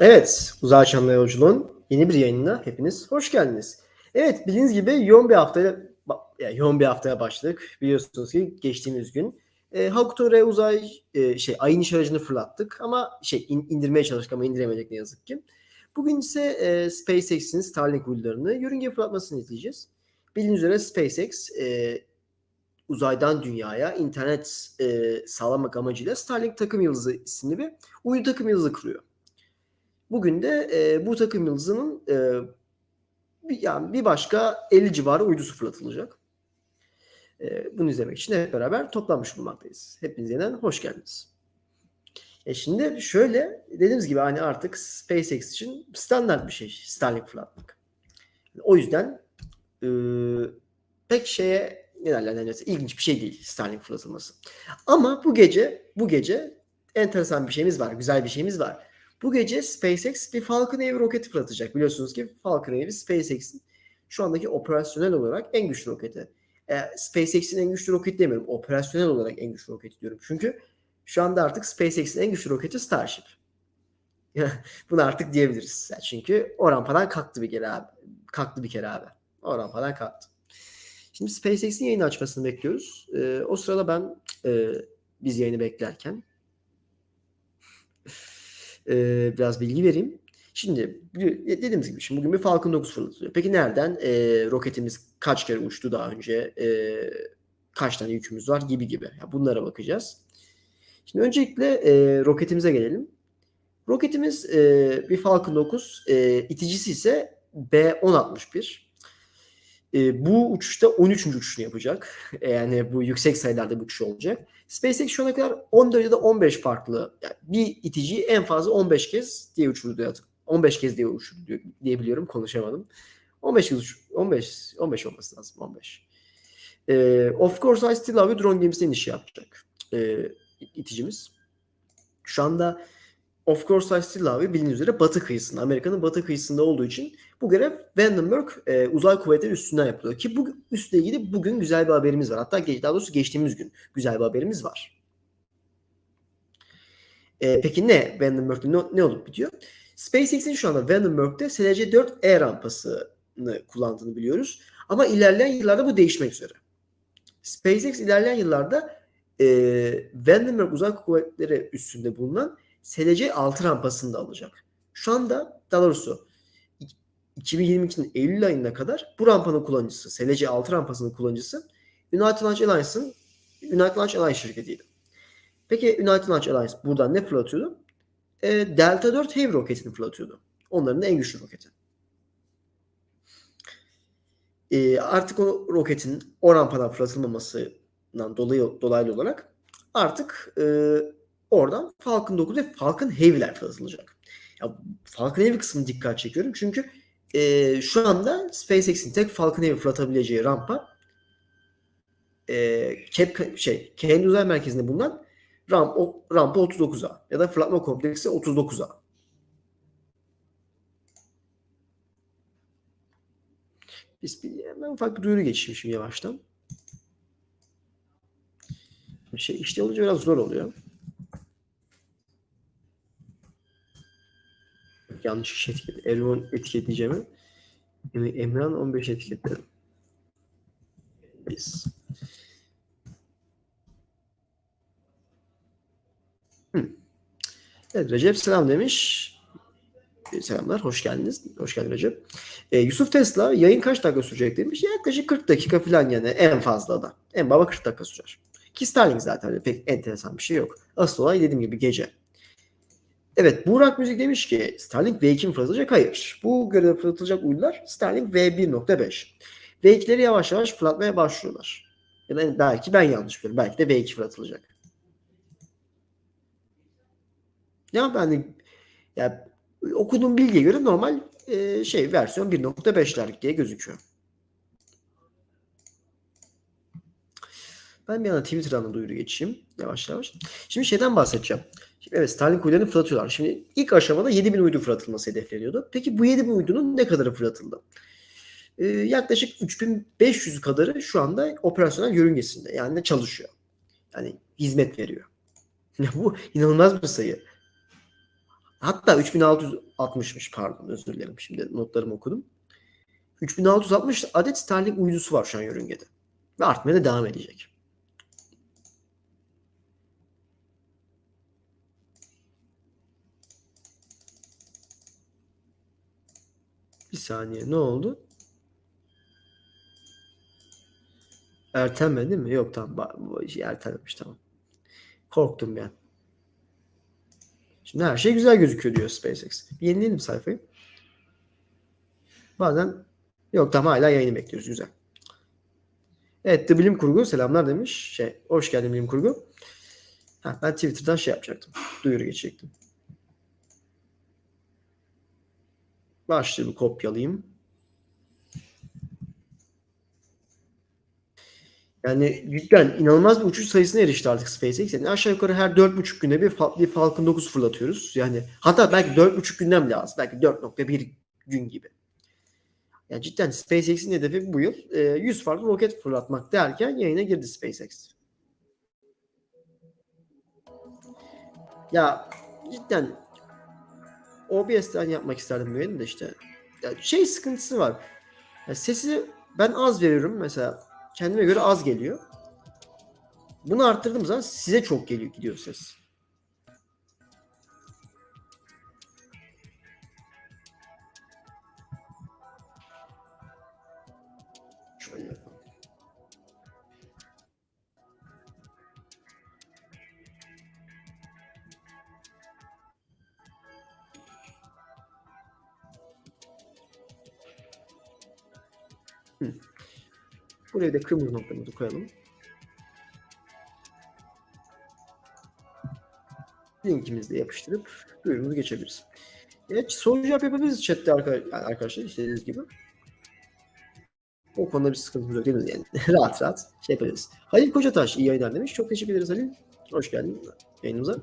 Evet, Uzay Çanlı Yolculuğun yeni bir yayınına hepiniz hoş geldiniz. Evet, bildiğiniz gibi yoğun bir haftaya yani yoğun bir haftaya başladık. Biliyorsunuz ki geçtiğimiz gün e, Hakuto uzay e, şey ayın iş aracını fırlattık ama şey in- indirmeye çalıştık ama indiremedik ne yazık ki. Bugün ise e, SpaceX'in Starlink uydularını yörüngeye fırlatmasını izleyeceğiz. Bildiğiniz üzere SpaceX e, uzaydan dünyaya internet e, sağlamak amacıyla Starlink takım yıldızı isimli bir uydu takım yıldızı kuruyor. Bugün de e, bu takım yıldızının e, bir, yani bir başka 50 civarı uydusu fırlatılacak. E, bunu izlemek için hep beraber toplanmış bulunmaktayız. Hepiniz yeniden hoş geldiniz. E şimdi şöyle dediğimiz gibi hani artık SpaceX için standart bir şey Starlink fırlatmak. O yüzden e, pek şeye ne derler ne derler, ilginç bir şey değil Starlink fırlatılması. Ama bu gece bu gece enteresan bir şeyimiz var, güzel bir şeyimiz var. Bu gece SpaceX bir Falcon Heavy roketi fırlatacak. Biliyorsunuz ki Falcon Heavy SpaceX'in şu andaki operasyonel olarak en güçlü roketi. E, SpaceX'in en güçlü roketi demiyorum. Operasyonel olarak en güçlü roketi diyorum. Çünkü şu anda artık SpaceX'in en güçlü roketi Starship. Bunu artık diyebiliriz. Çünkü o rampadan kalktı bir kere abi. Kalktı bir kere abi. O rampadan kalktı. Şimdi SpaceX'in yayını açmasını bekliyoruz. E, o sırada ben e, biz yayını beklerken e, biraz bilgi vereyim. Şimdi dediğimiz gibi şimdi bugün bir Falcon 9 fırlatılıyor. Peki nereden? E, roketimiz kaç kere uçtu daha önce? E, kaç tane yükümüz var gibi gibi. Ya bunlara bakacağız. Şimdi öncelikle e, roketimize gelelim. Roketimiz e, bir Falcon 9. E, iticisi ise B-1061. E, bu uçuşta 13. uçuşunu yapacak. E, yani bu yüksek sayılarda bir uçuş olacak. SpaceX şu ana kadar 14 ya da 15 farklı yani bir iticiyi en fazla 15 kez diye uçurdu ya 15 kez diye uçurdu diye, diyebiliyorum konuşamadım. 15 kez uç, 15 15 olması lazım 15. E, of course I still love you drone gemisine iniş yapacak. E, iticimiz. Şu anda Of course I still love you bildiğiniz üzere batı kıyısında, Amerika'nın batı kıyısında olduğu için bu görev Vandenberg e, uzay kuvvetleri üstünden yapılıyor. Ki bu üstle ilgili bugün güzel bir haberimiz var. Hatta daha doğrusu geçtiğimiz gün güzel bir haberimiz var. E, peki ne Vandenberg'de ne, ne olup bitiyor? SpaceX'in şu anda Vandenberg'de SLC-4E rampasını kullandığını biliyoruz. Ama ilerleyen yıllarda bu değişmek üzere. SpaceX ilerleyen yıllarda e, Vandenberg uzay kuvvetleri üstünde bulunan SLC 6 rampasını da alacak. Şu anda daha doğrusu 2022'nin Eylül ayına kadar bu rampanın kullanıcısı, SLC 6 rampasının kullanıcısı United Launch Alliance'ın United Launch Alliance şirketiydi. Peki United Launch Alliance buradan ne fırlatıyordu? E, Delta 4 Heavy roketini fırlatıyordu. Onların da en güçlü roketi. E, artık o roketin o rampadan fırlatılmamasından dolayı dolaylı olarak artık e, oradan Falcon 9 ve Falcon Heavy'ler fırlatılacak. Ya, Falcon Heavy kısmını dikkat çekiyorum çünkü e, şu anda SpaceX'in tek Falcon Heavy fırlatabileceği rampa e, Cap, şey, kendi uzay merkezinde bulunan ramp, o, rampa 39'a ya da fırlatma kompleksi 39'a. Biz bir, hemen ufak bir duyuru geçeyim şimdi yavaştan. Şey, işte olunca biraz zor oluyor. Yanlış kişi etiket. Erman etiketleyeceğim. Yani Emran 15 etiketledim. Biz. Hı. Evet Recep selam demiş. Selamlar, hoş geldiniz. Hoş geldin Recep. Ee, Yusuf Tesla yayın kaç dakika sürecek demiş. Yaklaşık 40 dakika falan yani en fazla da. En baba 40 dakika sürer. Ki Starlink zaten pek enteresan bir şey yok. Asıl olay dediğim gibi gece. Evet Burak Müzik demiş ki Starlink V2 mi fırlatılacak? Hayır. Bu görevde fırlatılacak uydular Starlink V1.5. V2'leri yavaş yavaş fırlatmaya başlıyorlar. Ya belki ben yanlış biliyorum. Belki de V2 fırlatılacak. Ya ben de ya, okuduğum bilgiye göre normal e, şey versiyon 1.5'ler diye gözüküyor. Ben bir anda Twitter'dan da duyuru geçeyim. Yavaş yavaş. Şimdi şeyden bahsedeceğim. Şimdi evet Starlink uydularını fırlatıyorlar. Şimdi ilk aşamada 7000 uydu fırlatılması hedefleniyordu. Peki bu 7000 uydunun ne kadarı fırlatıldı? Ee, yaklaşık 3500 kadarı şu anda operasyonel yörüngesinde. Yani çalışıyor. Yani hizmet veriyor. bu inanılmaz bir sayı. Hatta 3660'mış pardon özür dilerim. Şimdi notlarımı okudum. 3660 adet Starlink uydusu var şu an yörüngede. Ve artmaya da devam edecek. Bir saniye ne oldu? Ertenmedi mi? Yok tamam. Bu şey ertelemiş tamam. Korktum ben. Şimdi her şey güzel gözüküyor diyor SpaceX. Bir yenileyelim sayfayı. Bazen yok tamam hala yayını bekliyoruz. Güzel. Evet The Bilim Kurgu selamlar demiş. Şey, hoş geldin Bilim Kurgu. Ha, ben Twitter'dan şey yapacaktım. Duyuru geçecektim. Başlığı kopyalayayım. Yani cidden inanılmaz bir uçuş sayısına erişti artık SpaceX. Yani aşağı yukarı her 4,5 günde bir, bir Falcon 9 fırlatıyoruz. Yani hatta belki 4,5 günden bile az. Belki 4,1 gün gibi. Yani cidden SpaceX'in hedefi bu yıl e, 100 farklı roket fırlatmak derken yayına girdi SpaceX. Ya cidden OBS'ten yapmak isterdim bu yayını da işte. Ya şey sıkıntısı var. Ya sesi ben az veriyorum mesela kendime göre az geliyor. Bunu arttırdığım zaman size çok geliyor gidiyor ses. Hı. Buraya da kırmızı noktamızı koyalım. Linkimizi de yapıştırıp duyurumuzu geçebiliriz. Evet soru cevap yapabiliriz chatte arkadaşlar istediğiniz gibi. O konuda bir sıkıntımız yok değil mi? Yani rahat rahat şey yapabiliriz. Halil Kocataş iyi yayınlar demiş. Çok teşekkür ederiz Halil. Hoş geldin yayınımıza.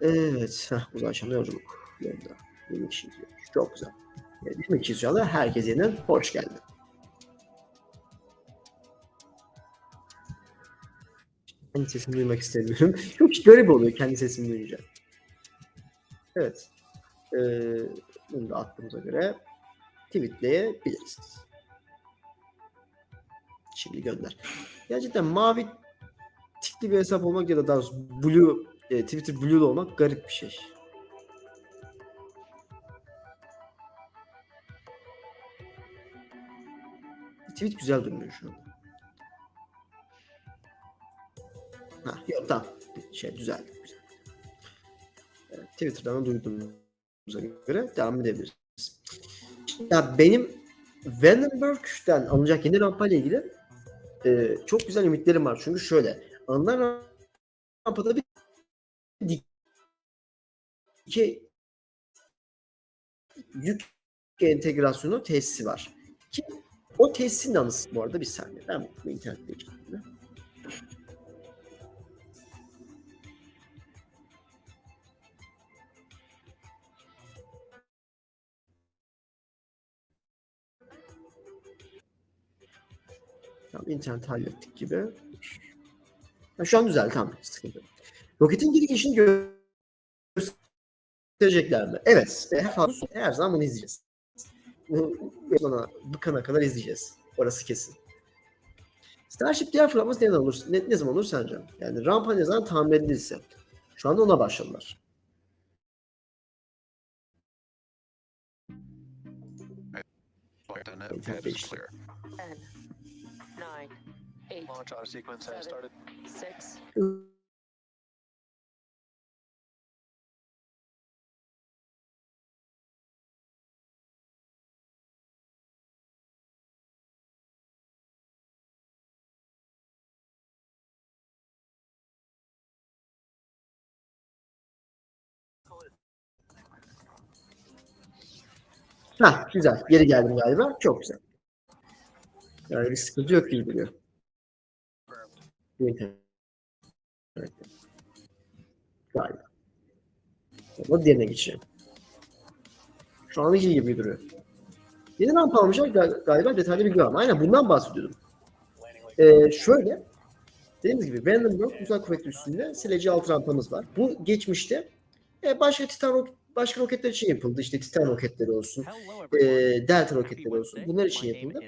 Evet. Heh, uzay çamda yolculuk. Yolda. 20 kişi izliyor. Çok güzel. Evet, 20 kişi şu anda herkes yeniden hoş geldi. Kendi sesimi duymak istemiyorum. Çok garip oluyor kendi sesimi duyunca. Evet. Ee, bunu da attığımıza göre tweetleyebiliriz. Şimdi gönder. Gerçekten mavi tikli bir hesap olmak ya da daha blue, e, Twitter blue olmak garip bir şey. Tweet güzel durmuyor şu an. Ha, yok tamam. Şey düzeldi. Güzel. Evet, Twitter'dan da duyduğumuza göre devam edebiliriz. Ya benim Vandenberg'den alınacak yeni rampa ile ilgili e, çok güzel ümitlerim var. Çünkü şöyle alınan rampada bir iki yük entegrasyonu tesisi var. Ki o tesisin anısı bu arada bir saniye. Ben bu internette geçtim. Tamam internet hallettik gibi. Ha, şu an güzel tamam sıkıntı. Roketin geri gelişini gö- gösterecekler? Evet. e, Her, her zaman bunu izleyeceğiz. Bu bana bıkana kadar izleyeceğiz. Orası kesin. Starship diğer fırlatması ne zaman olur? Ne, ne zaman olur sence? Yani rampa ne zaman tamir edilirse. Şu anda ona başladılar. Internet Internet path is değişti. clear. 10, 9, 8, Launch auto sequence has Seven. started. 6, Ha güzel. Geri geldim galiba. Çok güzel. Yani bir sıkıntı yok gibi duruyor. İnternet. Evet. Galiba. Ama diğerine geçeceğim. Şu an iyi gibi duruyor. Yeni rampa almışlar gal- galiba detaylı bilgi var aynen bundan bahsediyordum. Ee, şöyle dediğimiz gibi Vandenberg Uzay Kuvvetleri Üssü'nde sileci alt rampamız var. Bu geçmişte E, başka Titan başka roketler için yapıldı. İşte Titan roketleri olsun. E. Delta roketleri olsun. Bunlar için yapıldı.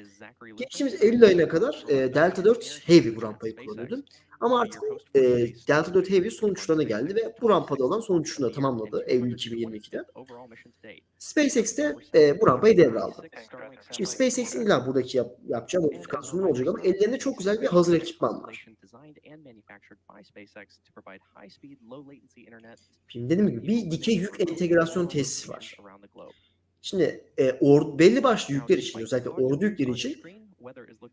Geçtiğimiz Eylül ayına kadar e, Delta 4 Heavy bu rampayı kullanıyordu. Ama artık e, Delta 4 Heavy son uçlarına geldi ve bu rampada olan son uçuşunu da tamamladı Eylül 2022'de. SpaceX de e, bu rampayı devraldı. Şimdi SpaceX'in illa buradaki yap, yapacağı modifikasyonlar olacak ama ellerinde çok güzel bir hazır ekipman var. Şimdi dediğim gibi bir dikey yük entegrasyon tesisi var. Şimdi e, or, belli başlı yükler için özellikle ordu yükleri için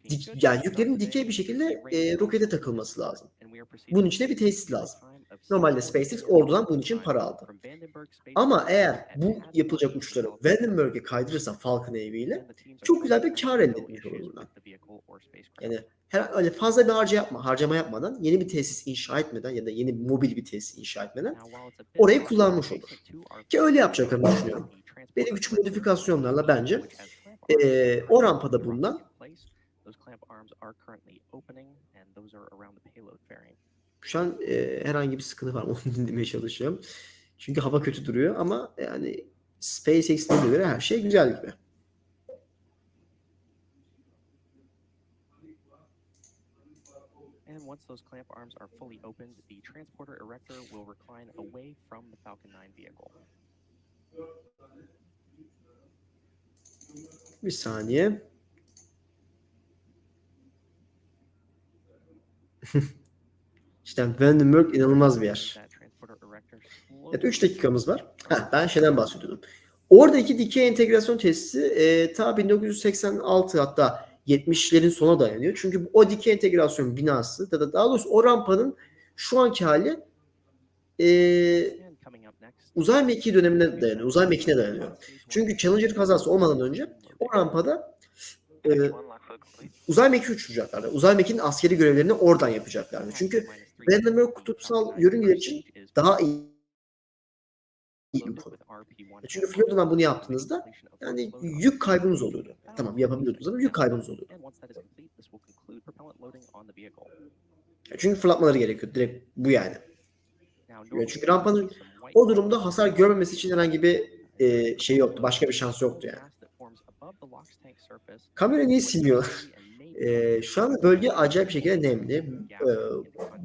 dik, yani yüklerin dikey bir şekilde e, rokete takılması lazım. Bunun için de bir tesis lazım. Normalde SpaceX ordudan bunun için para aldı. Ama eğer bu yapılacak uçuşları Vandenberg'e kaydırırsa Falcon Heavy ile çok güzel bir kar elde etmiş olur bundan. Yani her, öyle fazla bir harca yapma, harcama yapmadan yeni bir tesis inşa etmeden ya da yeni mobil bir tesis inşa etmeden orayı kullanmış olur. Ki öyle yapacaklarını düşünüyorum. Belli küçük modifikasyonlarla bence eee, o rampada bulunan şu an eee, herhangi bir sıkıntı var mı onu dinlemeye çalışıyorum. Çünkü hava kötü duruyor ama yani SpaceX'ine göre her şey güzel gibi. And once those clamp arms are fully opened, the transporter erector will recline away from the Falcon 9 vehicle. Bir saniye. işte Vandenberg inanılmaz bir yer. Evet 3 dakikamız var. Heh, ben şeyden bahsediyordum. Oradaki dikey entegrasyon testi e, ta 1986 hatta 70'lerin sona dayanıyor. Çünkü bu- o dikey entegrasyon binası ya da daha doğrusu o rampanın şu anki hali e, uzay mekiği dönemine dayanıyor. Uzay mekiğine dayanıyor. Çünkü Challenger kazası olmadan önce o rampada e, uzay mekiği uçuracaklardı. Uzay mekiğinin askeri görevlerini oradan yapacaklardı. Çünkü Vandenberg kutupsal yörüngeler için daha iyi konu. Çünkü Florida'dan bunu yaptığınızda yani yük kaybınız oluyordu. Tamam yapabiliyordunuz ama yük kaybınız oluyordu. Vehicle. Çünkü fırlatmaları gerekiyor. Direkt bu yani. Ya çünkü rampanın o durumda hasar görmemesi için herhangi bir e, şey yoktu. Başka bir şans yoktu yani. Kamera niye silmiyor? E, şu an bölge acayip şekilde nemli, e,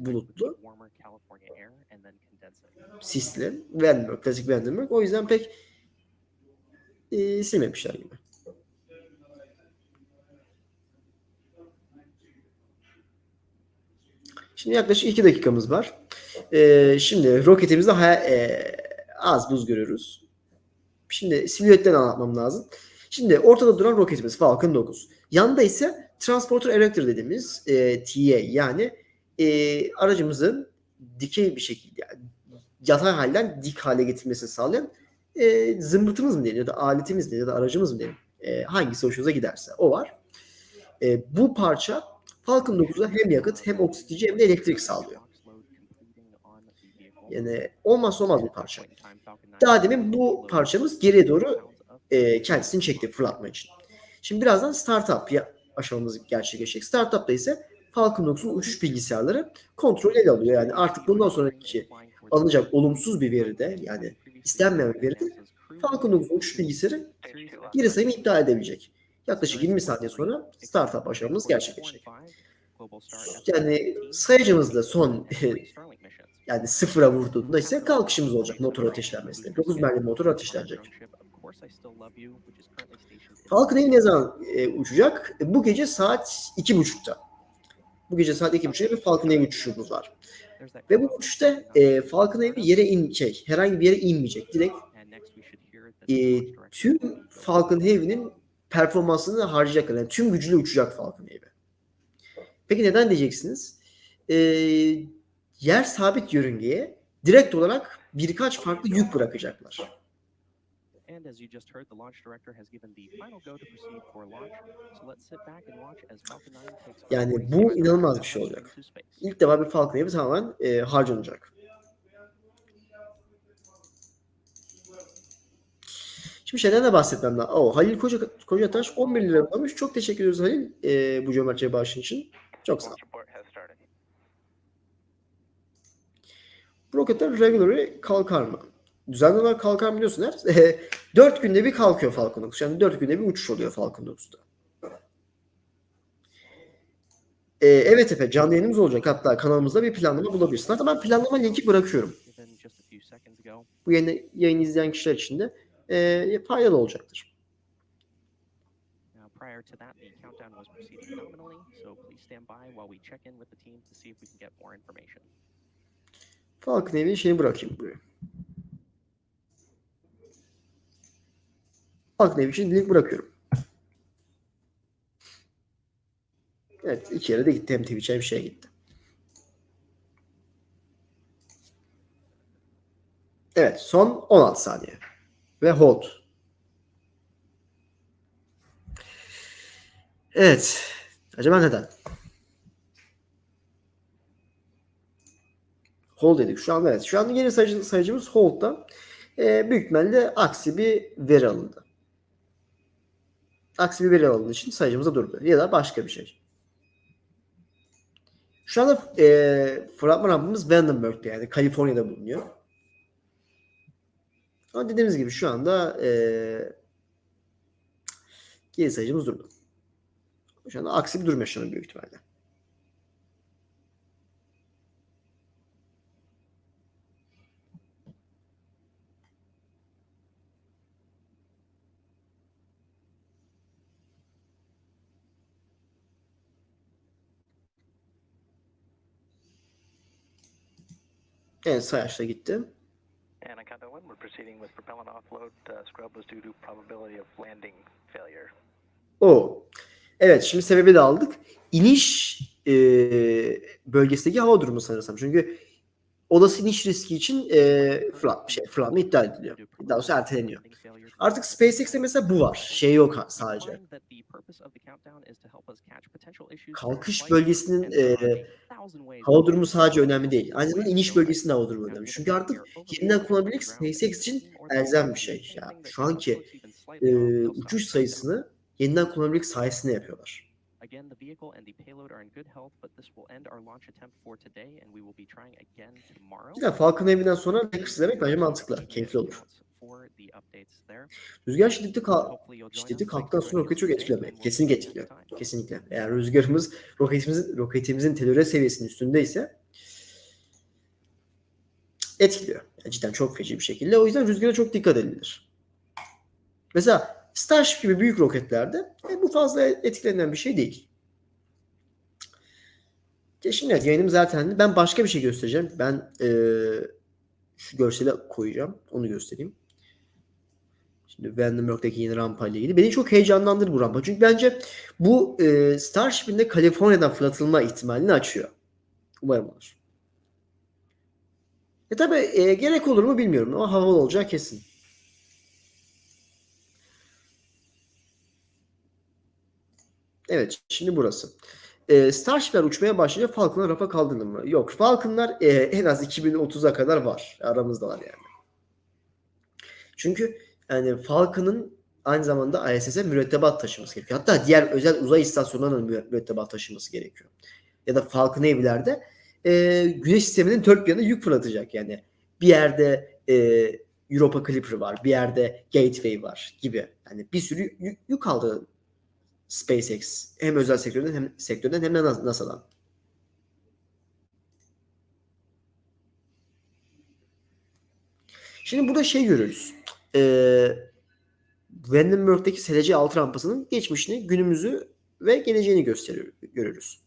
bulutlu, sisli. Vandenberg, klasik Vandenberg. O yüzden pek e, silmemişler gibi. Şimdi yaklaşık 2 dakikamız var. E, şimdi roketimizde e, az buz görüyoruz. Şimdi silüetten anlatmam lazım. Şimdi ortada duran roketimiz Falcon 9. Yanda ise Transporter Erector dediğimiz e, TA yani e, aracımızın dikey bir şekilde yani yatay halden dik hale getirmesini sağlayan e, zımbırtımız mı diyelim ya da aletimiz mi ya da aracımız mı diyelim. E, hangisi hoşunuza giderse o var. E, bu parça Falcon 9'a hem yakıt hem oksitici hem de elektrik sağlıyor. Yani olmazsa olmaz bir parça. Daha demin bu parçamız geriye doğru e, kendisini çekti fırlatma için. Şimdi birazdan startup aşamamız gerçekleşecek. Startup'ta ise Falcon 9'un uçuş bilgisayarları kontrol ele alıyor. Yani artık bundan sonraki alınacak olumsuz bir veride yani istenmeyen bir veride Falcon 9'un uçuş bilgisayarı geri sayımı iptal edebilecek. Yaklaşık 20 saniye sonra startup aşamamız gerçekleşecek. Yani sayacımızla son yani sıfıra vurduğunda ise kalkışımız olacak motor ateşlenmesinde. 9 mermi motor ateşlenecek. Falcon Heavy ne zaman e, uçacak? E, bu gece saat 2.30'da. Bu gece saat 2.30'da bir Falcon Heavy uçuşumuz var. Ve bu uçuşta e, Falcon Heavy yere in, şey, herhangi bir yere inmeyecek. Direkt e, tüm Falcon Heavy'nin performansını harcayacak. Yani tüm gücüyle uçacak Falcon Heavy. Peki neden diyeceksiniz? E, yer sabit yörüngeye direkt olarak birkaç farklı yük bırakacaklar. And as you just heard, the launch director has given the final go to proceed for launch. So let's sit back and watch as Falcon 9 takes Yani bu inanılmaz bir şey olacak. İlk defa bir Falcon Heavy tamamen e, harcanacak. Şimdi şeyden de bahsetmem lazım. Oo, Halil Koca, Kocataş 11 lira yollamış. Çok teşekkür ediyoruz Halil e, bu cömertçe bağışın için. Çok sağ ol. Bu roketler regular'e kalkar mı? Düzenli olarak kalkan biliyorsunuz. E, 4 günde bir kalkıyor Falcon 9. Yani 4 günde bir uçuş oluyor Falcon 9'da. E, evet Efe canlı yayınımız olacak. Hatta kanalımızda bir planlama bulabilirsin. Hatta ben planlama linki bırakıyorum. Bu yayını, yayını izleyen kişiler için de e, faydalı olacaktır. Prior to that, the countdown was proceeding nominally, so please stand by while we check in with the team to see if we can get more information. Falcon Heavy'nin şeyini bırakayım buraya. Falcon Heavy için link bırakıyorum. Evet iki yere de gitti. Hem Twitch'e hem şeye gitti. Evet son 16 saniye. Ve hold. Evet. Acaba neden? Hold dedik. Şu an evet. Şu an sayıcı, sayıcımız hold'da. Ee, büyük ihtimalle aksi bir veri alındı. Aksi bir alındığı için sayıcımızda durdu. Ya da başka bir şey. Şu anda e, fragman rampımız Vandenberg'de yani Kaliforniya'da bulunuyor. Ama dediğimiz gibi şu anda e, geri sayıcımız durdu. Şu anda aksi bir durum yaşanıyor büyük ihtimalle. Evet sayaçla gitti. And on one, we're proceeding with propellant offload. Uh, scrub was due to probability of landing failure. O. Evet şimdi sebebi de aldık. İniş e, bölgesindeki hava durumu sanırsam. Çünkü olası iniş riski için e, fırlat, şey, fırlatma iptal ediliyor. Daha erteleniyor. Artık SpaceX'te mesela bu var. Şey yok sadece. Kalkış bölgesinin e, hava durumu sadece önemli değil. Aynı zamanda iniş bölgesinin hava durumu önemli. Çünkü artık yeniden kullanılabilir SpaceX için elzem bir şey. Ya şu anki e, uçuş sayısını yeniden kullanılabilir sayesinde yapıyorlar. Again, the vehicle and the payload are in good health, but this will end our launch attempt for today, and we will be trying again tomorrow. Bir de Falcon evinden sonra Lakers izlemek bence mantıklı. Keyifli olur. Rüzgar şiddeti, kal şiddeti kalktıktan sonra roketi çok etkilemiyor. Kesinlikle etkiliyor. Kesinlikle. Eğer rüzgarımız roketimizin, roketimizin telore seviyesinin üstündeyse etkiliyor. Yani cidden çok feci bir şekilde. O yüzden rüzgara çok dikkat edilir. Mesela Starship gibi büyük roketlerde e, bu fazla etkilenen bir şey değil. Şimdi evet, yayınım zaten ben başka bir şey göstereceğim. Ben e, şu görsele koyacağım. Onu göstereyim. Şimdi Vandenberg'deki yeni rampa ile ilgili. Beni çok heyecanlandırdı bu rampa. Çünkü bence bu e, Starship'in de Kaliforniya'dan fırlatılma ihtimalini açıyor. Umarım olur. E tabi e, gerek olur mu bilmiyorum ama havalı olacağı kesin. Evet şimdi burası. E, Starship'ler uçmaya başlayınca Falcon'lar rafa kaldırılır mı? Yok. Falcon'lar e, en az 2030'a kadar var. Aramızdalar yani. Çünkü yani Falcon'ın aynı zamanda ISS'e mürettebat taşıması gerekiyor. Hatta diğer özel uzay istasyonlarının müre- mürettebat taşıması gerekiyor. Ya da Falcon Heavy'lerde e, güneş sisteminin dört bir yanına yük fırlatacak yani. Bir yerde e, Europa Clipper var, bir yerde Gateway var gibi. Yani bir sürü yük, yük aldı SpaceX hem özel sektörden hem sektörden hem de NASA'dan. Şimdi burada şey görüyoruz. Ee, Vandenberg'deki SLC altı rampasının geçmişini, günümüzü ve geleceğini gösteriyor, görüyoruz.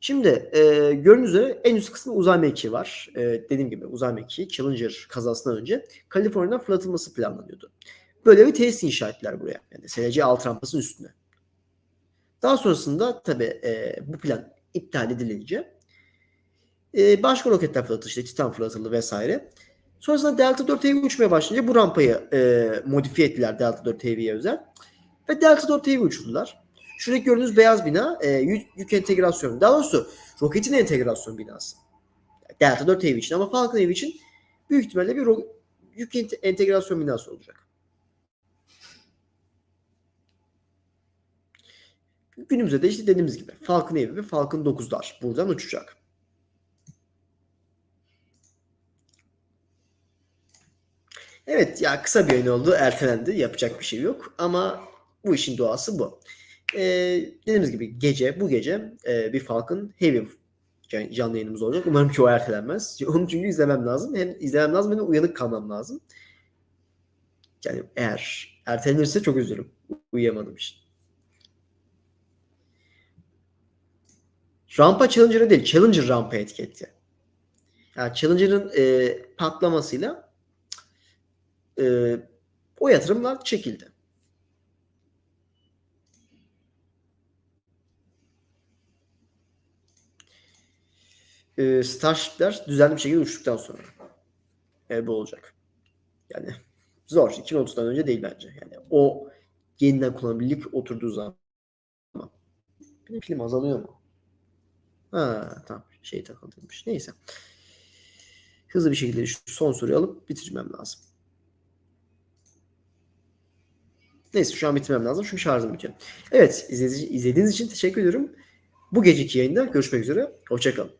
Şimdi e, gördüğünüz üzere en üst kısmında uzay mekiği var. E, dediğim gibi uzay mekiği Challenger kazasından önce Kaliforniya'dan fırlatılması planlanıyordu. Böyle bir tesis inşa ettiler buraya. Yani SLC altı rampasının üstüne. Daha sonrasında tabi e, bu plan iptal edilince e, başka roketler fırlatıldı. işte Titan fırlatıldı vesaire. Sonrasında Delta 4 Heavy uçmaya başlayınca bu rampayı e, modifiye ettiler Delta 4 Heavy'ye özel. Ve Delta 4 Heavy uçurdular. Şuradaki gördüğünüz beyaz bina e, yük, yük entegrasyonu. Daha doğrusu roketin entegrasyon binası. Delta 4 Heavy için ama Falcon Heavy için büyük ihtimalle bir yük ente- entegrasyon binası olacak. Günümüzde de işte dediğimiz gibi Falcon Heavy ve Falcon 9'lar buradan uçacak. Evet ya kısa bir yayın oldu. Ertelendi. Yapacak bir şey yok. Ama bu işin doğası bu. Ee, dediğimiz gibi gece bu gece e, bir Falcon Heavy can- canlı yayınımız olacak. Umarım ki o ertelenmez. Onu çünkü izlemem lazım. Hem izlemem lazım hem de uyanık kalmam lazım. Yani eğer ertelenirse çok üzülürüm. Uyuyamadığım için. Rampa Challenger'ı değil. Challenger rampa etiketti. Yani Challenger'ın e, patlamasıyla e, o yatırımlar çekildi. E, Starship'ler düzenli bir şekilde uçtuktan sonra e, bu olacak. Yani zor. 2030'dan önce değil bence. Yani o yeniden kullanılabilirlik oturduğu zaman. Benim pilim azalıyor mu? Ha tamam. Şey takıldıymış. Neyse. Hızlı bir şekilde şu son soruyu alıp bitirmem lazım. Neyse şu an bitirmem lazım çünkü şarjım bitiyor. Evet izlediğiniz, için teşekkür ediyorum. Bu geceki yayında görüşmek üzere. Hoşçakalın.